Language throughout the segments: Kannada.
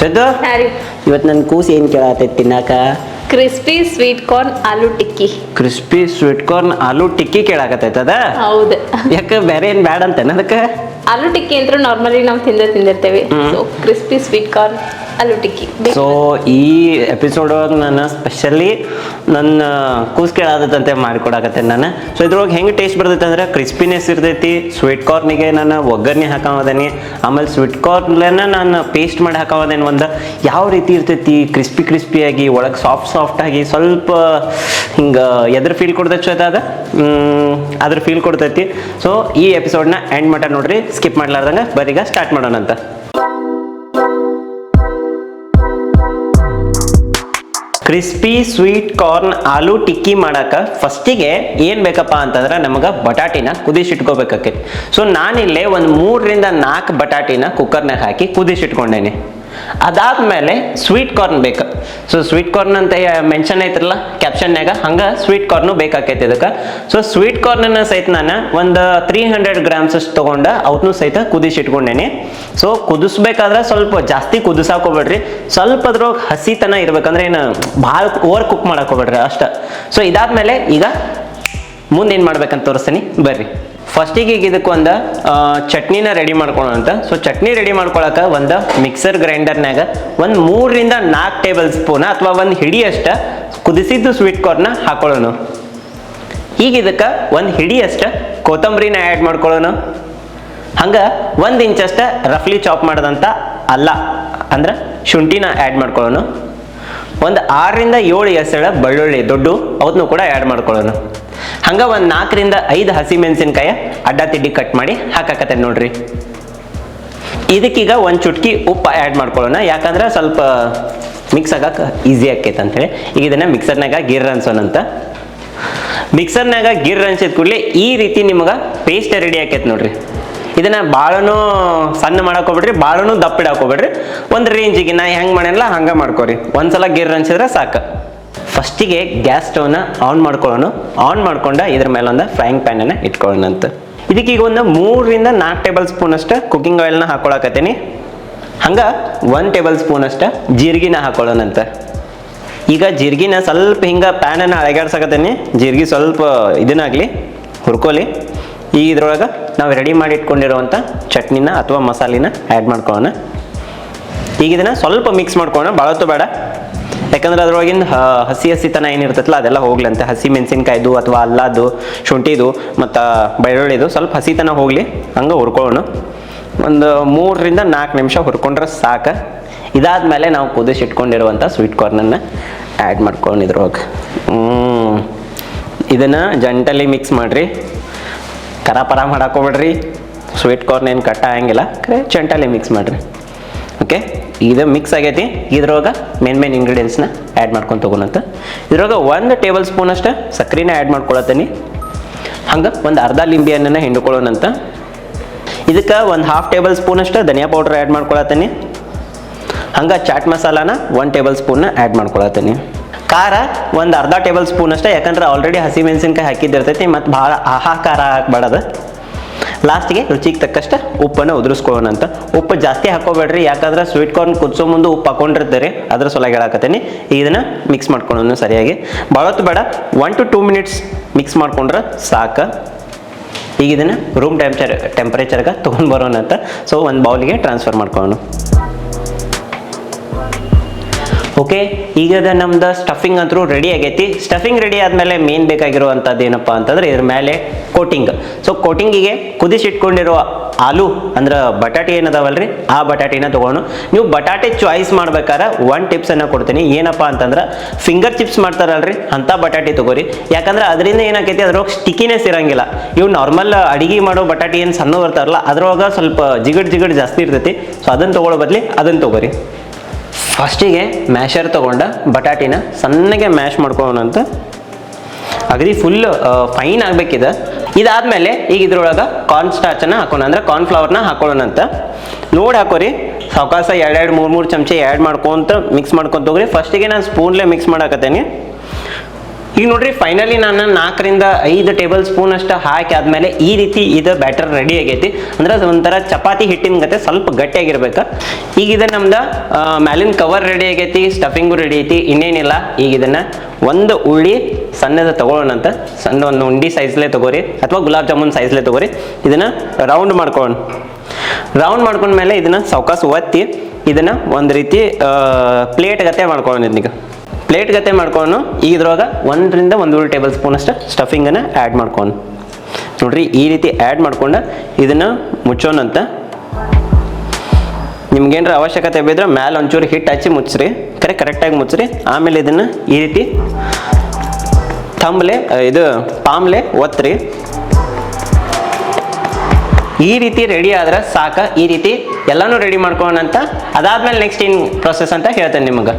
ಹ್ಯಾರಿ. ಇವತ್ತು ನನ್ನ ಕೂಸಿ ಏನು ಕೇಳತ್ತೈತಿ ತಿನ್ನಾಕ? Crispy sweet corn aloo tikki. Crispy sweet corn aloo tikki ಕೇಳಾಕತ್ತೈತೆ ಅದ? ಹೌದು. ಯಾಕೆ ಬೇರೆ ಏನು ಬೇಡ ಅಂತೇನ ಅದಕ್ಕೆ? ಆಲೂ ಟಿಕ್ಕಿ ಅಂತ ನಾರ್ಮಲಿ ನಾವು ತಿಂದೇ ತಿಂದಿರ್ತೇವೆ. So crispy sweet corn aloo tikki so ಈ ಎಪಿಸೋಡ್ ಒಳಗೆ ನಾನು ಸ್ಪೆಷಲಿ ನನ್ನ ಕೂಸ್ ಕೇಳಾದತ್ತಂತೆ ಮಾಡಿಕೊಡಾಕತ್ತೆ ನಾನು. ಸೊ ಇದ್ರೊಳಗೆ ಹೆಂಗೆ ಟೇಸ್ಟ್ ಬರ್ತೈತೆ ಅಂದ್ರೆ ಕ್ರಿಸ್ಪಿನೆಸ್ ಇರ್ತೈತಿ ಸ್ವೀಟ್ ಕಾರ್ನಿಗೆ ನಾನು ಒಗ್ಗರಣೆ ಹಾಕೋದೇನಿ ಆಮೇಲೆ ಸ್ವೀಟ್ ಕಾರ್ನ್ಲೇನ ನಾನು ಪೇಸ್ಟ್ ಮಾಡಿ ಹಾಕೋದೇನು ಒಂದು. ಯಾವ ರೀತಿ ಇರ್ತೈತಿ ಕ್ರಿಸ್ಪಿ ಕ್ರಿಸ್ಪಿಯಾಗಿ ಒಳಗೆ ಸಾಫ್ಟ್ ಸಾಫ್ಟ್ ಆಗಿ ಸ್ವಲ್ಪ ಹಿಂಗೆ ಎದ್ರ ಫೀಲ್ ಕೊಡ್ತೈತೆ ಅದ? ಅದ್ರ ಫೀಲ್ ಕೊಡ್ತೈತಿ. ಸೊ ಈ ಎಪಿಸೋಡ್ನ ಎಂಡ್ ಮಟ್ಟ ನೋಡ್ರಿ ಸ್ಕಿಪ್ ಮಾಡ್ಲಾರ್ದಂಗೆ ಬರೀಗ ಸ್ಟಾರ್ಟ್ ಮಾಡೋಣ crispy sweet corn aloo tikki first ಫಸ್ಟಿಗೆ ಏನು ಬೇಕಪ್ಪ ಅಂತಂದ್ರೆ ನಮಗೆ ಬಟಾಟಿನ ಕುದಿಸಿಟ್ಕೋಬೇಕಾಕೈತಿ ಸೊ ನಾನಿಲ್ಲೇ ಒಂದು ಮೂರರಿಂದ ನಾಲ್ಕು ಬಟಾಟಿನ ಕುಕ್ಕರ್ನಾಗ ಹಾಕಿ ಕುದಿಸಿಟ್ಕೊಂಡೇನಿ ಅದಾದ್ಮೇಲೆ ಸ್ವೀಟ್ ಕಾರ್ನ್ ಬೇಕು. ಸೊ ಸ್ವೀಟ್ ಕಾರ್ನ್ ಅಂತ ಮೆನ್ಷನ್ ಐತ್ರಲ್ಲ ಕ್ಯಾಪ್ಷನ್ಯಾಗ ಹಂಗೆ ಸ್ವೀಟ್ ಕಾರ್ನು ಬೇಕಾಕೈತಿ ಇದಕ್ಕೆ. ಸೊ ಸ್ವೀಟ್ ಕಾರ್ನನ್ನ ಸಹಿತ ನಾನು ಒಂದು ತ್ರೀ ಹಂಡ್ರೆಡ್ ಗ್ರಾಮ್ಸ್ ಅಷ್ಟು ತೊಗೊಂಡು ಅವ್ನು ಸಹಿತ ಕುದಿಸಿಟ್ಕೊಂಡೇನಿ ಸೊ ಕುದಿಸ್ಬೇಕಾದ್ರೆ ಸ್ವಲ್ಪ ಜಾಸ್ತಿ ಕುದಿಸಾಕೋಬೇಡ್ರಿ. ಸ್ವಲ್ಪ ಅದ್ರೊಳಗೆ ಹಸಿತನ ಇರ್ಬೇಕಂದ್ರೆ ಏನು ಭಾಳ ಓವರ್ ಕುಕ್ ಮಾಡಕ್ ಹೋಗ್ಬೇಡ್ರಿ ಅಷ್ಟ. ಸೊ ಇದಾದ್ಮೇಲೆ ಈಗ ಮುಂದೇನು ಮಾಡ್ಬೇಕಂತ ತೋರಿಸ್ತೀನಿ. ಬರ್ರಿ. ಫಸ್ಟಿಗೆ ಈಗ ಇದಕ್ಕೆ ಒಂದು ಚಟ್ನಿನ ರೆಡಿ ಮಾಡ್ಕೊಳ್ಳೋಣ ಅಂತ. ಸೊ ಚಟ್ನಿ ರೆಡಿ ಮಾಡ್ಕೊಳಕ್ಕೆ ಒಂದು ಮಿಕ್ಸರ್ ಗ್ರೈಂಡರ್ನಾಗ ಒಂದು ಮೂರರಿಂದ ನಾಲ್ಕು ಟೇಬಲ್ ಸ್ಪೂನ್ ಅಥವಾ ಒಂದು ಹಿಡಿಯಷ್ಟು ಕುದಿಸಿದ್ದು ಸ್ವೀಟ್ ಕಾರ್ನ ಹಾಕೊಳ್ಳೋಣ. ಈಗ ಇದಕ್ಕೆ ಒಂದು ಹಿಡಿಯಷ್ಟು ಕೊತ್ತಂಬರಿನ ಆ್ಯಡ್ ಮಾಡ್ಕೊಳ್ಳೋಣ ಹಂಗೆ ಒಂದು ಇಂಚಷ್ಟ ರಫ್ಲಿ ಚಾಪ್ ಮಾಡಿದಂಥ ಅಲ್ಲ, ಅಂದ್ರೆ ಶುಂಠಿನ ಆ್ಯಡ್ ಮಾಡ್ಕೊಳ್ಳೋಣ ಒಂದು ಆರರಿಂದ ಏಳು ಎಸಳ ಬೆಳ್ಳುಳ್ಳಿ ದೊಡ್ಡ ಅವತ್ತನ್ನು ಕೂಡ ಆ್ಯಡ್ ಮಾಡ್ಕೊಳ್ಳೋಣ ಹಂಗೆ ಒಂದು ನಾಲ್ಕರಿಂದ ಐದು ಹಸಿ ಮೆಣಸಿನ್ಕಾಯ ಅಡ್ಡ ತಿಡ್ಡಿ ಕಟ್ ಮಾಡಿ ಹಾಕಾಕತ್ತೆ ನೋಡ್ರಿ. ಇದಕ್ಕೀಗ ಒಂದು ಚುಟ್ಕಿ ಉಪ್ಪು ಆ್ಯಡ್ ಮಾಡ್ಕೊಳ್ಳೋಣ. ಯಾಕಂದ್ರೆ ಸ್ವಲ್ಪ ಮಿಕ್ಸ್ ಆಗಕ್ಕೆ ಈಸಿ ಆಕೈತೆ ಅಂತೇಳಿ ಈಗ ಇದನ್ನ ಮಿಕ್ಸರ್ನಾಗ ಗಿರ್ ಅನ್ಸೋಣಂತ ಮಿಕ್ಸರ್ನಾಗ ಗಿರ್ ಅನ್ಸಿದ ಕೂಡಲೇ ಈ ರೀತಿ ನಿಮಗೆ ಪೇಸ್ಟ್ ರೆಡಿ ಆಕೈತೆ ನೋಡ್ರಿ. ಇದನ್ನ ಭಾಳನೂ ಸಣ್ಣ ಮಾಡಕ್ ಹೋಗ್ಬೇಡ್ರಿ ಭಾಳನೂ ದಪ್ಪ ಇಡಕ್ ಹೋಗ್ಬೇಡ್ರಿ ಒಂದು ರೇಂಜಿಗೆ ನಾ ಹೆಂಗೆ ಮಾಡಲ್ಲ ಹಂಗೆ ಮಾಡ್ಕೊರಿ. ಒಂದ್ಸಲ ಗಿರ್ ಅನ್ಸಿದ್ರೆ ಸಾಕು. ಫಸ್ಟಿಗೆ ಗ್ಯಾಸ್ ಸ್ಟವ್ನ ಆನ್ ಮಾಡ್ಕೊಳ್ಳೋಣ. ಆನ್ ಮಾಡ್ಕೊಂಡ ಇದ್ರ ಮೇಲೆ ಒಂದು ಫ್ರೈಯಿಂಗ್ ಇಟ್ಕೊಳ್ಳೋಣ ಅಂತ ಇದಕ್ಕೆ ಈಗ ಒಂದು ಮೂರರಿಂದ ನಾಲ್ಕು ಟೇಬಲ್ ಸ್ಪೂನ್ ಅಷ್ಟು ಕುಕಿಂಗ್ ಆಯಿಲ್ನ ಹಾಕೊಳಕತ್ತೀನಿ. ಹಂಗೆ ಒಂದು ಟೇಬಲ್ ಸ್ಪೂನ್ ಅಷ್ಟು ಜೀರಿಗೆನ ಹಾಕೊಳ್ಳೋಣಂತ. ಈಗ ಜೀರಿಗೆನ ಸ್ವಲ್ಪ ಹಿಂಗೆ ಪ್ಯಾನನ್ನು ಅಳಗಾಡ್ಸಕತ್ತೀನಿ. ಜೀರಿಗೆ ಸ್ವಲ್ಪ ಇದನ್ನಾಗಲಿ ಹುರ್ಕೊಲಿ ಈಗ ಇದ್ರೊಳಗೆ ನಾವು ರೆಡಿ ಮಾಡಿ ಇಟ್ಕೊಂಡಿರುವಂಥ ಚಟ್ನಿನ ಅಥವಾ ಮಸಾಲಿನ ಆ್ಯಡ್ ಮಾಡ್ಕೊಳ್ಳೋಣ. ಈಗ ಇದನ್ನು ಸ್ವಲ್ಪ ಮಿಕ್ಸ್ ಮಾಡ್ಕೊಳ್ಳೋಣ. ಭಾಳತ್ತು ಬೇಡ. ಯಾಕಂದ್ರೆ ಅದ್ರೊಳಗಿಂದ ಹಸಿ ಹಸಿ ಹಸಿತನ ಏನಿರ್ತೈತಲ್ಲ, ಅದೆಲ್ಲ ಹೋಗ್ಲಿ ಅಂತ. ಹಸಿ ಮೆಣಸಿನ್ಕಾಯ್ದು ಅಥವಾ ಅಲ್ಲದು ಶುಂಠಿದು, ಮತ್ತು ಬೆಳ್ಳುಳ್ಳಿದು, ಸ್ವಲ್ಪ ಹಸಿತನ ಹೋಗಲಿ, ಹಂಗೆ ಹುರ್ಕೊಳ್ಳೋಣ. ಒಂದು ಮೂರರಿಂದ ನಾಲ್ಕು ನಿಮಿಷ ಹುರ್ಕೊಂಡ್ರೆ ಸಾಕು. ಇದಾದ್ಮೇಲೆ ನಾವು ಕುದಿಸಿಟ್ಕೊಂಡಿರುವಂಥ ಸ್ವೀಟ್ ಕಾರ್ನನ್ನು ಆ್ಯಡ್ ಹ್ಞೂ ಇದನ್ನು ಜಂಟಲಿ ಮಿಕ್ಸ್ ಮಾಡಿರಿ. ಕರ ಪರ ಮಾಡಾಕೋಬೇಡ್ರಿ ಸ್ವೀಟ್ ಕಾರ್ನ್ ಏನು ಕಟ್ಟ ಆಗಂಗಿಲ್ಲ ಕರೆ ಚಂಟಲ್ಲಿ ಮಿಕ್ಸ್ ಮಾಡಿರಿ. ಓಕೆ ಇದು ಮಿಕ್ಸ್ ಆಗೈತಿ. ಇದ್ರೊಳಗೆ ಮೇನ್ ಮೇನ್ ಇಂಗ್ರೀಡಿಯೆಂಟ್ಸ್ನ ಆ್ಯಡ್ ಮಾಡ್ಕೊಂಡು ತೊಗೊಳಂತ ಇದ್ರೊಳಗೆ ಒಂದು ಟೇಬಲ್ ಸ್ಪೂನ್ ಅಷ್ಟು ಸಕ್ಕರೆನ ಆ್ಯಡ್ ಮಾಡ್ಕೊಳತ್ತೀನಿ. ಹಂಗೆ ಒಂದು ಅರ್ಧ ಲಿಂಬೆ ಹಣ್ಣನ್ನು ಹಿಂಡ್ಕೊಳ್ಳೋಣಂತ ಇದಕ್ಕೆ ಒಂದು ಹಾಫ್ ಟೇಬಲ್ ಸ್ಪೂನ್ ಅಷ್ಟು ಧನಿಯಾ ಪೌಡ್ರ್ ಆ್ಯಡ್ ಮಾಡ್ಕೊಳತ್ತೀನಿ. ಹಂಗೆ ಚಾಟ್ ಮಸಾಲಾನ ಒಂದು ಟೇಬಲ್ ಸ್ಪೂನ್ನ ಆ್ಯಡ್ ಮಾಡ್ಕೊಳತ್ತೀನಿ. ಖಾರ ಒಂದು ಅರ್ಧ ಟೇಬಲ್ ಸ್ಪೂನ್ ಅಷ್ಟೇ, ಯಾಕಂದ್ರೆ ಆಲ್ರೆಡಿ ಹಸಿ ಮೆಣಸಿನ್ಕಾಯಿ ಹಾಕಿದ್ದಿರ್ತೈತಿ ಮತ್ತು ಭಾಳ ಆಹಾ ಖಾರ ಹಾಕ್ಬೇಡದು ಲಾಸ್ಟಿಗೆ ರುಚಿಗೆ ತಕ್ಕಷ್ಟು ಉಪ್ಪನ್ನು ಉದುರಿಸ್ಕೊಳ್ಳೋಣ ಅಂತ. ಉಪ್ಪು ಜಾಸ್ತಿ ಹಾಕೋಬೇಡ್ರಿ ಯಾಕಂದ್ರೆ ಸ್ವೀಟ್ ಕಾರ್ನ್ ಕುದಿಸೋ ಮುಂದೆ ಉಪ್ಪು ಹಾಕೊಂಡಿರ್ತಾರೆ. ಅದ್ರ ಸೊಲಾಗಿ ಹೇಳಕತ್ತೀನಿ. ಇದನ್ನು ಮಿಕ್ಸ್ ಮಾಡ್ಕೊಳ್ಳೋಣ ಸರಿಯಾಗಿ. ಭಾಳತ್ತು ಬೇಡ one to two minutes mix ಮಾಡ್ಕೊಂಡ್ರೆ ಸಾಕು. ಈಗ ಇದನ್ನು ರೂಮ್ ಟೆಂಪರ್ ಟೆಂಪ್ರೇಚರ್ಗೆ ತೊಗೊಂಡು ಬರೋಣ ಅಂತ. ಸೊ ಒಂದು ಬೌಲಿಗೆ ಟ್ರಾನ್ಸ್ಫರ್ ಮಾಡ್ಕೊಳ್ಳೋಣ. ಓಕೆ ಈಗ ನಮ್ದು ಸ್ಟಫಿಂಗ್ ಅಂತೂ ರೆಡಿ ಆಗೈತಿ. ಸ್ಟಫಿಂಗ್ ರೆಡಿ ಆದಮೇಲೆ ಮೇನ್ ಬೇಕಾಗಿರುವಂಥದ್ದು ಏನಪ್ಪ ಅಂತಂದ್ರೆ ಇದ್ರ ಮೇಲೆ ಕೋಟಿಂಗ್ ಸೊ ಕೋಟಿಂಗಿಗೆ ಕುದಿಸಿಟ್ಕೊಂಡಿರೋ ಆಲೂ ಅಂದ್ರೆ ಬಟಾಟೆ ಏನದಾವಲ್ರಿ? ಆ ಬಟಾಟೆನ ತೊಗೊಂಡು ನೀವು ಬಟಾಟೆ ಚಾಯ್ಸ್ ಮಾಡ್ಬೇಕಾದ್ರೆ ಒನ್ ಟಿಪ್ಸನ್ನು ಕೊಡ್ತೀನಿ. ಏನಪ್ಪ ಅಂತಂದ್ರೆ ಫಿಂಗರ್ ಚಿಪ್ಸ್ ಮಾಡ್ತಾರಲ್ರಿ? ಅಂಥ ಬಟಾಟೆ ತಗೋರಿ. ಯಾಕಂದ್ರೆ ಅದರಿಂದ ಏನಾಕೈತಿ? ಅದ್ರೊಳಗೆ ಸ್ಟಿಕಿನೆಸ್ ಇರಂಗಿಲ್ಲ. ಇವು ನಾರ್ಮಲ್ ಅಡಿಗೆ ಮಾಡೋ ಬಟಾಟೆ ಏನು ಸಣ್ಣ ಬರ್ತಾರಲ್ಲ ಅದ್ರೊಳಗೆ ಸ್ವಲ್ಪ ಜಿಗಟ್ ಜಿಗಟ್ ಜಾಸ್ತಿ ಇರ್ತೈತಿ. ಸೊ ಅದನ್ನು ತೊಗೊಳ್ಳೋ ಬದಲಿ ಅದನ್ನು ತೊಗೋರಿ. ಫಸ್ಟಿಗೆ ಮ್ಯಾಶರ್ ತೊಗೊಂಡ ಬಟಾಟಿನ ಸಣ್ಣಗೆ ಮ್ಯಾಶ್ ಮಾಡ್ಕೊಳ್ಳೋಣ ಅಂತ ಅಗದಿ ಫುಲ್ ಫೈನ್ ಆಗ್ಬೇಕಿದೆ. ಇದಾದ್ಮೇಲೆ ಈಗ ಇದ್ರೊಳಗೆ ಕಾರ್ನ್ ಸ್ಟಾರ್ಚನ್ನ ಹಾಕೋಣ. ಅಂದ್ರೆ ಕಾರ್ನ್ ಫ್ಲವರ್ನ ಹಾಕೊಳ್ಳೋಣ ಅಂತ. ನೋಡಿ ಹಾಕೋರಿ. ಸಾವಕಾಶ ಎರಡೆರಡು, ಮೂರು ಮೂರು ಚಮಚ ಆ್ಯಡ್ ಮಾಡ್ಕೊಂತ ಮಿಕ್ಸ್ ಮಾಡ್ಕೊಂತ ಹೋಗ್ರಿ. ಫಸ್ಟಿಗೆ ನಾನು ಸ್ಪೂನ್ಲೆ ಮಿಕ್ಸ್ ಮಾಡಾಕತ್ತೇನೆ. ಈಗ ನೋಡ್ರಿ ಫೈನಲಿ ನಾನು ನಾಲ್ಕರಿಂದ ಐದು ಟೇಬಲ್ ಸ್ಪೂನ್ ಅಷ್ಟು ಹಾಕಿ ಆದ್ಮೇಲೆ ಈ ರೀತಿ ಇದು ಬ್ಯಾಟರ್ ರೆಡಿ ಆಗೈತಿ. ಅಂದ್ರೆ ಅದು ಒಂಥರ ಚಪಾತಿ ಹಿಟ್ಟಿನ ಗತೆ ಸ್ವಲ್ಪ ಗಟ್ಟಿಯಾಗಿರ್ಬೇಕು. ಈಗ ಇದು ನಮ್ದು ಮ್ಯಾಲಿನ ಕವರ್ ರೆಡಿ ಆಗೈತಿ ಸ್ಟಫಿಂಗು ರೆಡಿ ಐತಿ, ಇನ್ನೇನಿಲ್ಲ. ಈಗ ಇದನ್ನ ಒಂದು ಉಳ್ಳಿ ಸಣ್ಣದ ತಗೊಳ್ಳೋಣ ಅಂತ. ಸಣ್ಣ ಒಂದು ಉಂಡಿ ಸೈಜ್ಲೆ ತಗೋರಿ, ಅಥವಾ ಗುಲಾಬ್ ಜಾಮೂನ್ ಸೈಜ್ಲೇ ತಗೋರಿ. ಇದನ್ನ ರೌಂಡ್ ಮಾಡ್ಕೊಳ್ಳೋಣ. ರೌಂಡ್ ಮಾಡ್ಕೊಂಡ್ಮೇಲೆ ಇದನ್ನ ಸೌಕಾಸ್ ಒತ್ತಿ, ಇದನ್ನ ಒಂದು ರೀತಿ ಪ್ಲೇಟ್ ಗತೆ ಮಾಡ್ಕೊಳ್ಳೋಣ ಇದನ್ನೀಗ. ಪ್ಲೇಟ್ ಗತೆ ಮಾಡ್ಕೊಂಡು ಇದ್ರೊಳಗೆ ಒಂದರಿಂದ ಒಂದೂವರೆ ಟೇಬಲ್ ಸ್ಪೂನ್ ಅಷ್ಟು ಸ್ಟಫಿಂಗನ್ನು ಆ್ಯಡ್ ಮಾಡ್ಕೊಂಡು. ನೋಡ್ರಿ, ಈ ರೀತಿ ಆ್ಯಡ್ ಮಾಡ್ಕೊಂಡು ಇದನ್ನು ಮುಚ್ಚೋಣಂತ ನಿಮ್ಗೇನರ ಅವಶ್ಯಕತೆ ಬಿದ್ರೆ ಮ್ಯಾಲೆ ಒಂಚೂರು ಹಿಟ್ಟು ಹಚ್ಚಿ ಮುಚ್ಚ್ರಿ. ಕರೆ ಕರೆಕ್ಟಾಗಿ ಮುಚ್ಚ್ರಿ. ಆಮೇಲೆ ಇದನ್ನು ಈ ರೀತಿ ಥಂಬ್ಲೆ ಇದು ಪಾಮ್ಲೆ ಒತ್ತ್ರಿ ಈ ರೀತಿ ರೆಡಿ ಆದ್ರೆ ಸಾಕು. ಈ ರೀತಿ ಎಲ್ಲಾನು ರೆಡಿ ಮಾಡ್ಕೊಂಡಂತ ಅದಾದ್ಮೇಲೆ ನೆಕ್ಸ್ಟ್ ಏನು ಪ್ರೊಸೆಸ್ ಅಂತ ಹೇಳ್ತೇನೆ ನಿಮಗೆ.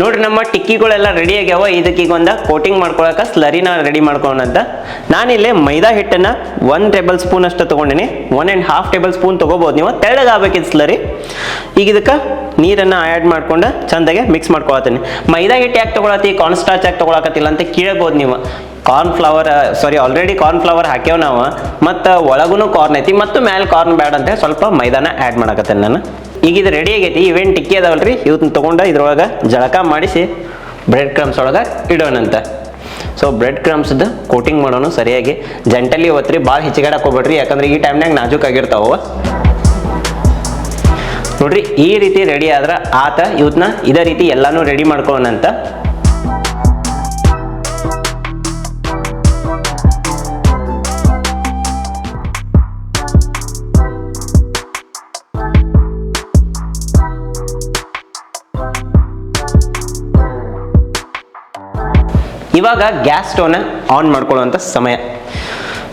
ನೋಡ್ರಿ ನಮ್ಮ ಟಿಕ್ಕಿಗಳೆಲ್ಲ ರೆಡಿ ಆಗ್ಯಾವ. ಇದಕ್ಕೆ ಈಗ ಒಂದು ಕೋಟಿಂಗ್ ಮಾಡ್ಕೊಳಕ್ಕೆ ಸ್ಲರಿನ ರೆಡಿ ಮಾಡ್ಕೊಳ್ಳೋಣ ಅಂತ. ನಾನಿಲ್ಲಿ ಮೈದಾ ಹಿಟ್ಟನ್ನ ಒನ್ ಟೇಬಲ್ ಸ್ಪೂನ್ ಅಷ್ಟು ತೊಗೊಂಡಿನಿ. One and half table spoon ತೊಗೋಬೋದು ನೀವು. ತೆಳ್ಳಗಾಗಬೇಕಿತ್ತು ಸ್ಲರಿ ಈಗ ಇದಕ್ಕೆ ನೀರನ್ನು ಆ್ಯಡ್ ಮಾಡ್ಕೊಂಡು ಚಂದಾಗೆ ಮಿಕ್ಸ್ ಮಾಡ್ಕೊಳತ್ತೀನಿ. ಮೈದಾ ಹಿಟ್ಟು ಯಾಕೆ ತೊಗೊಳತ್ತಿ? ಕಾರ್ನ್ ಸ್ಟಾರ್ಚ್ ಯಾಕೆ ತೊಗೊಳಕತ್ತಿಲ್ಲ ಅಂತ ಕೇಳ್ಬೋದು ನೀವು. Corn flour sorry already corn flour ಹಾಕ್ಯಾವ ನಾವು. ಮತ್ತು ಒಳಗೂ ಕಾರ್ನ್ ಐತಿ, ಮತ್ತು ಮ್ಯಾಲೆ ಕಾರ್ನ್ ಬ್ಯಾಡ್ ಅಂತ ಸ್ವಲ್ಪ ಮೈದಾನ ಆ್ಯಡ್ ಮಾಡಕತ್ತೇನೆ ನಾನು. ಈಗ ಇದು ರೆಡಿ ಆಗೈತಿ ಇವೇನು ಟಿಕ್ಕಿ ಅದಾವಲ್ರಿ. ಇವತ್ತನ್ನ ತೊಗೊಂಡು ಇದ್ರೊಳಗೆ ಜಳಕ ಮಾಡಿಸಿ ಬ್ರೆಡ್ ಕ್ರಮ್ಸ್ ಒಳಗೆ ಇಡೋಣಂತ ಸೊ ಬ್ರೆಡ್ ಕ್ರಮ್ಸ್ದು ಕೋಟಿಂಗ್ ಮಾಡೋಣ ಸರಿಯಾಗಿ. ಜಂಟಲಿ ಒತ್ರಿ ಭಾಳ ಹೆಚ್ಚಿಗಾಡಕ್ಕೆ ಹೋಗ್ಬೇಡ್ರಿ. ಯಾಕಂದ್ರೆ ಈ ಟೈಮ್ನಾಗ ನಾಜೂಕಾಗಿರ್ತಾವ ನೋಡ್ರಿ, ಈ ರೀತಿ ರೆಡಿ ಆದ್ರೆ ಆತ ಇವತ್ತನ್ನ ಇದೇ ರೀತಿ ಎಲ್ಲಾನು ರೆಡಿ ಮಾಡ್ಕೊಳ್ಳೋಣಂತ ಇವಾಗ ಗ್ಯಾಸ್ ಸ್ಟವ್ನ ಆನ್ ಮಾಡ್ಕೊಳ್ಳುವಂಥ ಸಮಯ.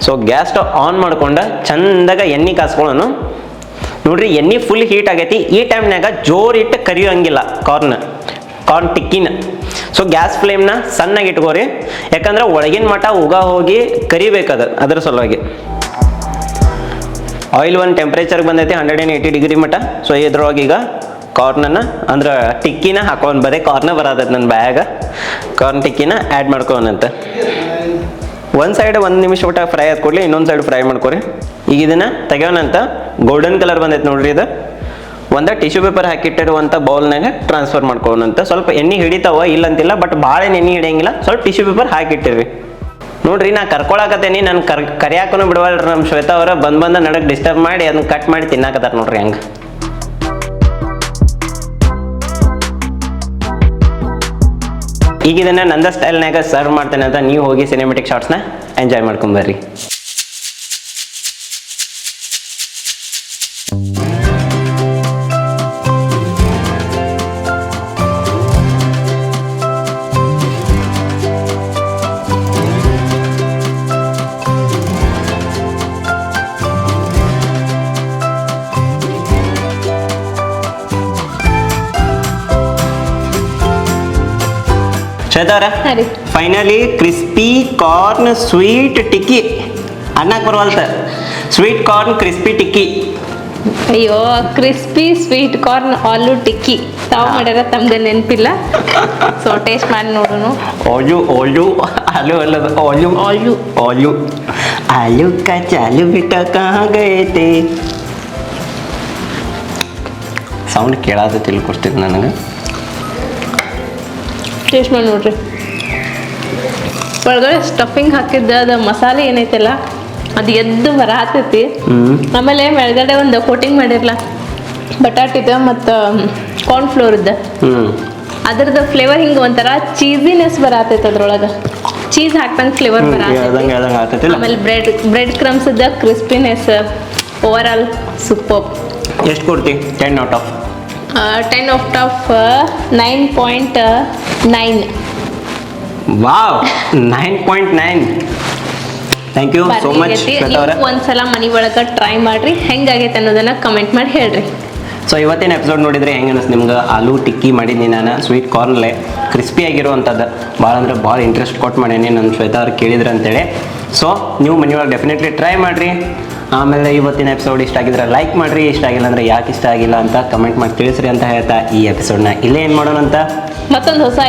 ಸೊ ಗ್ಯಾಸ್ ಸ್ಟವ್ ಆನ್ ಮಾಡ್ಕೊಂಡು ಚಂದಾಗ ಎಣ್ಣೆ ಕಾಸ್ಕೊಳ್ಳೋನು. ನೋಡ್ರಿ, ಎಣ್ಣೆ ಫುಲ್ ಹೀಟ್ ಆಗೈತಿ. ಈ ಟೈಮ್ನಾಗ ಜೋರ್ ಇಟ್ಟು ಕರಿಯೋಂಗಿಲ್ಲ ಕಾರ್ನ್ ಕಾರ್ನ್ ಟಿಕ್ಕಿನ. ಸೊ ಗ್ಯಾಸ್ ಫ್ಲೇಮ್ನ ಸಣ್ಣಗೆ ಇಟ್ಕೋರಿ. ಯಾಕಂದ್ರೆ ಒಳಗಿನ ಮಟ ಉಗ ಹೋಗಿ ಕರಿಬೇಕದ ಅದ್ರ ಸಲುವಾಗಿ. ಆಯಿಲ್ ಒಂದು ಟೆಂಪ್ರೇಚರ್ಗೆ ಬಂದೈತಿ ಹಂಡ್ರೆಡ್ ಆ್ಯಂಡ್ ಏಯ್ಟಿ ಡಿಗ್ರಿ ಮಟ ಸೊ ಇದ್ರೊಳಗೆ ಈಗ ಕಾರ್ನನ್ನ ಅಂದ್ರೆ ಟಿಕ್ಕಿನ ಹಾಕೊಂಡು ಬರೀ ಕಾರ್ನ ಬರತೈತೆ ನನ್ನ ಬ್ಯಾಗ. ಕಾರ್ನ್ ಟಿಕ್ಕಿನ ಆ್ಯಡ್ ಮಾಡ್ಕೋನಂತ ಒಂದು ಸೈಡ್ ಒಂದು ನಿಮಿಷ ಊಟ ಫ್ರೈ ಆದ ಇನ್ನೊಂದು ಸೈಡ್ ಫ್ರೈ ಮಾಡ್ಕೊರಿ. ಈಗ ಇದನ್ನು ತೆಗೆಯೋಣಂತ. ಗೋಲ್ಡನ್ ಕಲರ್ ಬಂದೈತೆ ನೋಡ್ರಿ ಇದು. ಒಂದು ಟಿಶ್ಯೂ ಪೇಪರ್ ಹಾಕಿಟ್ಟಿರುವಂಥ ಬೌಲ್ನಾಗ ಟ್ರಾನ್ಸ್ಫರ್ ಮಾಡ್ಕೊಳ್ಳೋಣಂತ. ಸ್ವಲ್ಪ ಎಣ್ಣೆ ಹಿಡಿತಾವ, ಇಲ್ಲಂತಿಲ್ಲ ಬಟ್ ಭಾಳ ಎಣ್ಣೆ ಹಿಡಿಯಂಗಿಲ್ಲ. ಸ್ವಲ್ಪ ಟಿಶ್ಯೂ ಪೇಪರ್ ಹಾಕಿಟ್ಟಿರಿ ನೋಡ್ರಿ, ನಾ ಕರ್ಕೊಳಕತ್ತೇನಿ. ನಾನು ಕರ್ ಕರಿಯಾಕನು ಬಿಡವಲ್ರಿ ನಮ್ಮ ಶ್ವೇತಾ ಅವರ. ಬಂದು ಬಂದ ನಡಕ್ಕೆ ಡಿಸ್ಟರ್ಬ್ ಮಾಡಿ, ಅದನ್ನ ಕಟ್ ಮಾಡಿ ತಿನ್ನಾಕತ್ತಾರ ನೋಡ್ರಿ ಹಂಗೆ. ಈಗ ಇದನ್ನ ನಂದ ಸ್ಟೈಲ್ನಾಗ ಸರ್ವ್ ಮಾಡ್ತೇನೆ ಅಂತ ನೀವು ಹೋಗಿ ಸಿನಿಮೆಟಿಕ್ ಶಾರ್ಟ್ಸ್ನ ಎಂಜಾಯ್ ಮಾಡ್ಕೊಂಬರ್ರಿ ರೆದವ್ರ finally crispy corn sweet tikki ಅನ್ನಕ್ಕೆ ಬರುವಲ್ತ. ಸ್ವೀಟ್ ಕಾರ್ನ್ ಕ್ರಿಸ್ಪಿ ಟಿಕ್ಕಿ ಅಯ್ಯೋ crispy sweet corn aloo tikki. ತಾವು ಮಾಡ್ಯಾರ ತಮ್ಗೆ ನೆನಪಿಲ್ಲ? ಸೊ ಟೇಸ್ಟ್ ಮಾಡಿ ನೋಡೋಣ ಓಯು ಓಯು ಆಲೂ ಅಲ್ಲದ ಓಯು ಓಯು ಓಯು ಆಲೂ ಕಾ ಚಾಲು ಬಿಟ್ಟ ಕಾಗೈತೆ. ಸೌಂಡ್ ಕೇಳಾದ ತಿಳ್ಕೊಡ್ತೀನಿ ನನಗೆ. ಟೇಸ್ಟ್ ಮಾಡಿ ನೋಡ್ರಿ. ಒಳಗಡೆ ಸ್ಟಫಿಂಗ್ ಹಾಕಿದ್ದ ಅದು ಮಸಾಲೆ ಏನೈತಲ್ಲ ಅದು ಎದ್ದು ಬರತೈತಿ ಹ್ಞೂ ಆಮೇಲೆ ಮೇಲ್ಗಡೆ ಒಂದು ಕೋಟಿಂಗ್ ಮಾಡಿರಲ್ಲ ಬಟಾಟಿದ ಮತ್ತು ಕಾರ್ನ್ಫ್ಲೋರ್ದ ಇದ್ದ ಅದ್ರದ್ದು ಫ್ಲೇವರ್ ಹಿಂಗೆ ಒಂಥರ ಚೀಸಿನೆಸ್ ಬರತೈತೆ ಅದ್ರೊಳಗೆ. ಚೀಸ್ ಹಾಕ್ದಂಗೆ ಫ್ಲೇವರ್ ಬರತೈತಿ. ಆಮೇಲೆ ಬ್ರೆಡ್ ಬ್ರೆಡ್ ಕ್ರಮ್ಸ್ದ ಕ್ರಿಸ್ಪಿನೆಸ್ ಓವರ್ ಆಲ್ ಸೂಪರ್ ಎಷ್ಟು ಕೊಡ್ತಿ? Ten out of ten out of nine point nine wow nine point nine thank you so much ಒಂದ್ಸಲ ಮನಿ ಒಳಗೆ ಟ್ರೈ ಮಾಡ್ರಿ. ಹೆಂಗಾಗೈತೆ ಅನ್ನೋದನ್ನ ಕಮೆಂಟ್ ಮಾಡಿ ಹೇಳ್ರಿ. ಸೊ ಇವತ್ತಿನ ಎಪಿಸೋಡ್ ನೋಡಿದ್ರೆ ಹೆಂಗೆ ಅನಿಸ್ತು ನಿಮ್ಗೆ? ಆಲೂ ಟಿಕ್ಕಿ ಮಾಡಿದ್ದೀನಿ ನಾನು ಸ್ವೀಟ್ ಕಾರ್ನ್ಲೆ ಕ್ರಿಸ್ಪಿ ಆಗಿರುವಂಥದ್ದು. ಭಾಳ ಅಂದ್ರೆ ಭಾಳ ಇಂಟ್ರೆಸ್ಟ್ ಕೊಟ್ಟು ಮಾಡೀನಿ ನನ್ನ ಶ್ವೇತಾ ಅವ್ರು ಕೇಳಿದ್ರು ಅಂತೇಳಿ. ಸೊ ನೀವು ಮನೆಯೊಳಗೆ ಡೆಫಿನೆಟ್ಲಿ ಟ್ರೈ ಮಾಡಿರಿ. ಆಮೇಲೆ ಇವತ್ತಿನ ಎಪಿಸೋಡ್ ಇಷ್ಟ ಆಗಿದ್ರೆ ಲೈಕ್ ಮಾಡ್ರಿ ಇಷ್ಟ ಆಗಿಲ್ಲ ಅಂದ್ರೆ ಯಾಕೆ ಇಷ್ಟ ಆಗಿಲ್ಲ ಅಂತ ಕಮೆಂಟ್ ಮಾಡಿ ತಿಳಿಸ್ರಿ ಅಂತ ಹೇಳ್ತಾ ಈ ಎಪಿಸೋಡ್ನ ಇಲ್ಲೇ ಏನು ಮಾಡೋಣ ಅಂತ? ಮತ್ತೊಂದು ಹೊಸ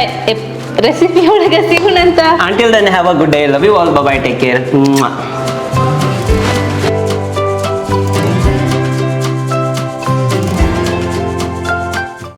ರೆಸಿಪಿ ಒಳಗೆ ಸಿಗೋಣ ಅಂತ. Until then have a good day love you all bye take care